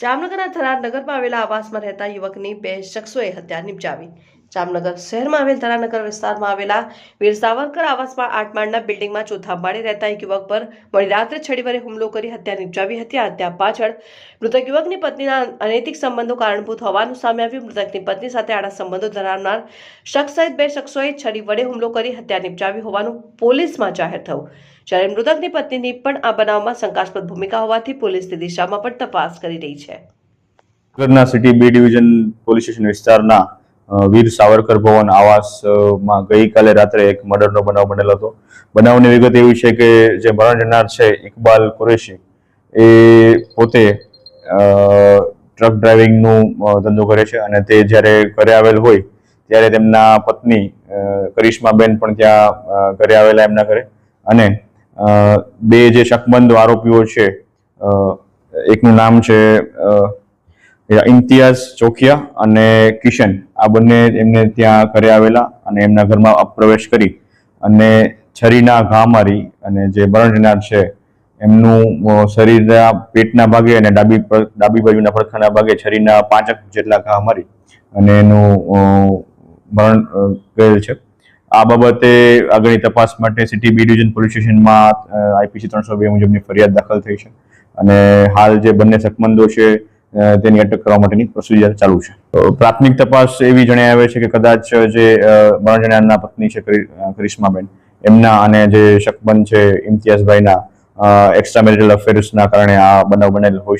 જામનગરના થરાર નગરમાં આવેલા આવાસમાં રહેતા યુવકની બે શખ્સોએ હત્યા નિપજાવી. જામનગર શહેરમાં આવેલ ધરાનગર વિસ્તારમાં આવેલા વીર સાવરકર આવાસમાં આઠ માળના બિલ્ડિંગમાં ચોથા માળે રહેતા એક યુવક પર મોડી રાત્રે છડી હુમલો કરી હત્યા નિપજાવી હતી. હત્યા પાછળ મૃતક યુવકની પત્નીના અનૈતિક સંબંધો કારણભૂત હોવાનું સામે આવ્યું. મૃતકની પત્ની સાથે આડા સંબંધો ધરાવનાર શખ્સ સહિત બે શખ્સોએ છડી વડે હુમલો કરી હત્યા નિપજાવી હોવાનું પોલીસમાં જાહેર થયું. જ્યારે મૃતકની પત્નીની પણ આ બનાવમાં શંકાસ્પદ ભૂમિકા હોવાથી પોલીસ તે દિશામાં પણ તપાસ કરી રહી છે. City B division police station વિસ્તારના વીર સાવરકર ભવન આવાસમાં ગઈકાલે રાત્રે એક મર્ડરનો બનાવ બનેલો હતો. બનાવની વિગત એવી છે કે જે મરણ જનાર છે, ઇકબાલ કુરેશી, એ પોતે ટ્રક ડ્રાઇવિંગનું ધંધો કરે છે અને તે જ્યારે ઘરે આવેલ હોય, ત્યારે તેમના પત્ની કરિશ્માબેન પણ ત્યાં ઘરે આવેલા એમના ઘરે. અને બે જે શકમંદ આરોપીઓ છે એકનું નામ છે ઇમ્તિયાઝ ચોખિયા અને કિશન. આ બંને એમને ત્યાં ઘરે આવેલા અને એમના ઘરમાં પ્રવેશ કરી અને છરીના ઘા મારી અને જે મરણ જનાર છે, એમનું શરીરના પેટના ભાગે અને ડાબી ડાબી બાજુના પડખાના ભાગે છરીના પાંચક જેટલા ઘા મારી અને એનું મરણ ગયેલ છે. આ બાબતે આગળની તપાસ માટે સિટી બી ડિવિઝન પોલીસ સ્ટેશનમાં આઈપીસી ત્રણસો બે મુજબની ફરિયાદ દાખલ થઈ છે. અને હાલ જે બંને સકમંદો છે તેની અટક કરવા માટેની પ્રોસિજર ચાલુ છે. પ્રાથમિક તપાસ એવી જણાઈ આવે છે કે કદાચ જે મરણ જનારના પત્ની છે કરિશ્માબેન, એમના અને જે શકબંધ છે ઇમ્તિયાઝભાઈના એક્સ્ટ્રા મેરિટલ અફેર્સના કારણે આ બનાવ બનેલ હોઈ